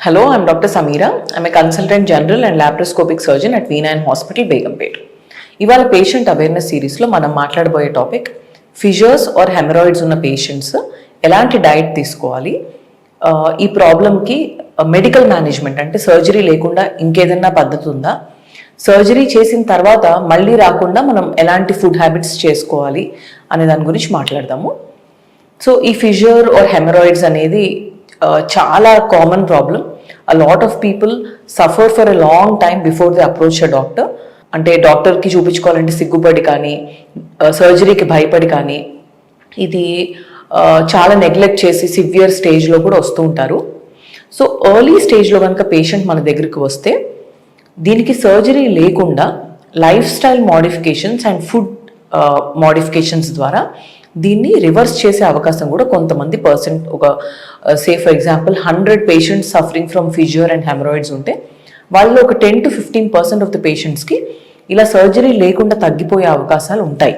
Hello, I'm Dr. Samira. I'm a consultant general and laparoscopic surgeon at V9 Hospital, Begumpet ఇవాళ patient awareness సిరీస్లో మనం మాట్లాడబోయే topic fissures or haemorrhoids ఉన్న patients ఎలాంటి diet తీసుకోవాలి? ఈ ప్రాబ్లమ్కి మెడికల్ మేనేజ్మెంట్ అంటే సర్జరీ లేకుండా ఇంకేదన్నా పద్ధతి ఉందా? సర్జరీ చేసిన తర్వాత మళ్ళీ రాకుండా మనం ఎలాంటి ఫుడ్ హ్యాబిట్స్ చేసుకోవాలి? అనే దాని గురించి మాట్లాడదాము. సో ఈ ఫిజర్ ఆర్ హెమరాయిడ్స్ అనేది Uh, చాలా common problem a lot of people suffer for a long time before the approach a doctor అంటే డాక్టర్కి చూపించుకోవాలంటే సిగ్గుపడి కానీ సర్జరీకి భయపడి కానీ ఇది చాలా నెగ్లెక్ట్ చేసి సివియర్ స్టేజ్లో కూడా వస్తూ ఉంటారు. సో ఎర్లీ స్టేజ్లో కనుక పేషెంట్ మన దగ్గరికి వస్తే దీనికి సర్జరీ లేకుండా lifestyle modifications and food modifications ద్వారా దీన్ని రివర్స్ చేసే అవకాశం కూడా కొంతమంది పర్సెంట్ ఒక say for example hundred patients suffering from fissure and hemorrhoids ఉంటే వాళ్ళు ఒక ten to fifteen percent of the పేషెంట్స్కి ఇలా సర్జరీ లేకుండా తగ్గిపోయే అవకాశాలు ఉంటాయి.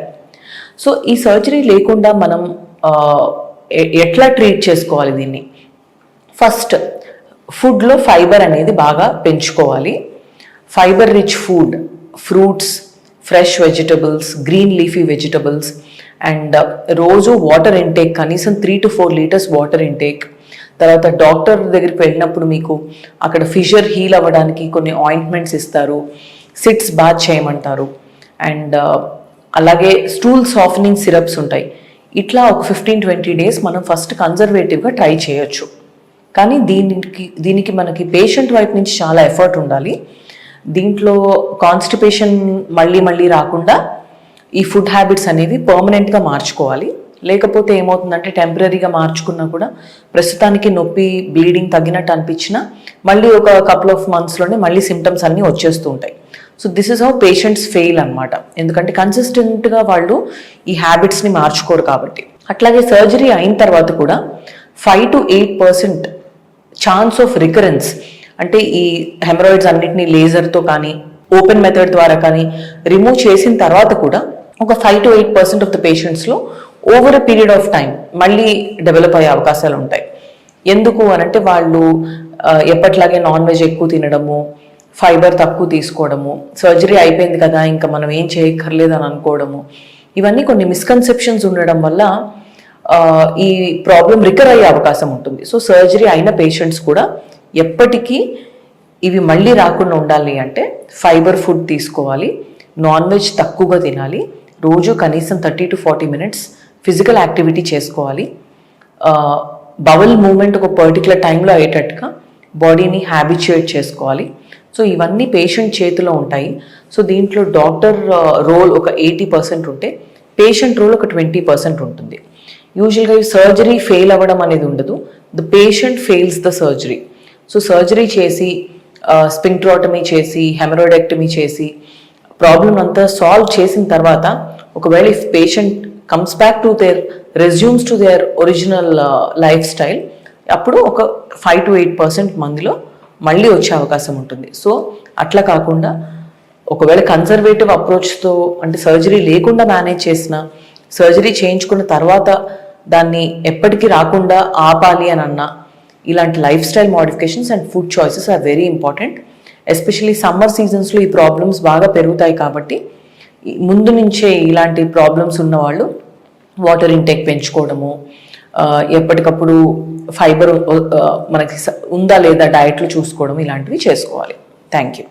సో ఈ సర్జరీ లేకుండా మనం ఎ- ఎట్లా ట్రీట్ చేసుకోవాలి దీన్ని? ఫస్ట్ ఫుడ్లో ఫైబర్ అనేది బాగా పెంచుకోవాలి. Fibre rich food fruits fresh vegetables green leafy vegetables and uh, రోజు వాటర్ ఇంటేక్ కనీసం three to four litres water intake తర్వాత డాక్టర్ దగ్గరికి వెళ్ళినప్పుడు మీకు అక్కడ ఫిషర్ హీల్ అవ్వడానికి కొన్ని ఆయింట్మెంట్స్ ఇస్తారు. సిట్స్ బాత్ చేయమంటారు. అండ్ uh, అలాగే స్టూల్ సాఫ్నింగ్ సిరప్స్ ఉంటాయి. ఇట్లా ఒక ఫిఫ్టీన్ ట్వంటీ డేస్ మనం ఫస్ట్ కన్జర్వేటివ్గా ట్రై చేయొచ్చు. కానీ దీనికి దీనికి మనకి పేషెంట్ వైపు నుంచి చాలా ఎఫర్ట్ ఉండాలి. దీంట్లో కాన్స్టిపేషన్ మళ్ళీ మళ్ళీ రాకుండా ఈ ఫుడ్ హ్యాబిట్స్ అనేవి పర్మనెంట్గా మార్చుకోవాలి. లేకపోతే ఏమవుతుందంటే టెంపరీగా మార్చుకున్నా కూడా ప్రస్తుతానికి నొప్పి బ్లీడింగ్ తగ్గినట్టు అనిపించినా మళ్ళీ ఒక కపుల్ ఆఫ్ మంత్స్లోనే మళ్ళీ సిమ్టమ్స్ అన్నీ వచ్చేస్తూ ఉంటాయి. So this is how patients fail అనమాట ఎందుకంటే కన్సిస్టెంట్గా వాళ్ళు ఈ హ్యాబిట్స్ని మార్చుకోరు కాబట్టి. అట్లాగే సర్జరీ అయిన తర్వాత కూడా five to eight percent chance of recurrence అంటే ఈ హెమరాయిడ్స్ అన్నిటిని లేజర్తో కానీ ఓపెన్ మెథడ్ ద్వారా కానీ రిమూవ్ చేసిన తర్వాత కూడా ఒక five to eight percent of the పేషెంట్స్లో over a period of time మళ్ళీ డెవలప్ అయ్యే అవకాశాలు ఉంటాయి. ఎందుకు అనంటే వాళ్ళు ఎప్పట్లాగే నాన్ వెజ్ ఎక్కువ తినడము ఫైబర్ తక్కువ తీసుకోవడము సర్జరీ అయిపోయింది కదా ఇంకా మనం ఏం చేయక్కర్లేదు అని అనుకోవడము ఇవన్నీ కొన్ని మిస్కన్సెప్షన్స్ ఉండడం వల్ల ఈ ప్రాబ్లం రికర్ అయ్యే అవకాశం ఉంటుంది. సో సర్జరీ అయిన పేషెంట్స్ కూడా ఎప్పటికీ ఇవి మళ్ళీ రాకుండా ఉండాలి అంటే ఫైబర్ ఫుడ్ తీసుకోవాలి నాన్ వెజ్ తక్కువగా తినాలి రోజు కనీసం thirty to forty minutes physical activity చేసుకోవాలి. బవల్ మూమెంట్ ఒక పర్టికులర్ టైంలో అయ్యేటట్టుగా బాడీని హ్యాబిచుయేట్ చేసుకోవాలి. సో ఇవన్నీ పేషెంట్ చేతిలో ఉంటాయి. సో దీంట్లో డాక్టర్ రోల్ ఒక ఎయిటీ పర్సెంట్ ఉంటే పేషెంట్ రోల్ ఒక ట్వంటీ పర్సెంట్ ఉంటుంది. యూజువల్గా సర్జరీ ఫెయిల్ అవ్వడం అనేది ఉండదు. The patient fails the surgery. So surgery చేసి స్పింక్ట్రోటమీ చేసి హెమరోడెక్టమీ చేసి ప్రాబ్లం అంతా సాల్వ్ చేసిన తర్వాత ఒకవేళ if patient comes back to their resumes to their original lifestyle అప్పుడు ఒక ఫైవ్ టు ఎయిట్ పర్సెంట్ మందిలో మళ్ళీ వచ్చే అవకాశం ఉంటుంది. సో అట్లా కాకుండా ఒకవేళ కన్సర్వేటివ్ అప్రోచ్తో అంటే సర్జరీ లేకుండా మేనేజ్ చేసిన సర్జరీ చేయించుకున్న తర్వాత దాన్ని ఎప్పటికీ రాకుండా ఆపాలి అని అన్నా ఇలాంటి lifestyle modifications and food choices are very important especially summer సీజన్స్లో ఈ ప్రాబ్లమ్స్ బాగా పెరుగుతాయి కాబట్టి ముందు నుంచే ఇలాంటి ప్రాబ్లమ్స్ ఉన్నవాళ్ళు వాటర్ ఇంటేక్ పెంచుకోవడము ఎప్పటికప్పుడు ఫైబర్ మనకి స- ఉందా లేదా డయట్లో చూసుకోవడం ఇలాంటివి చేసుకోవాలి. Thank you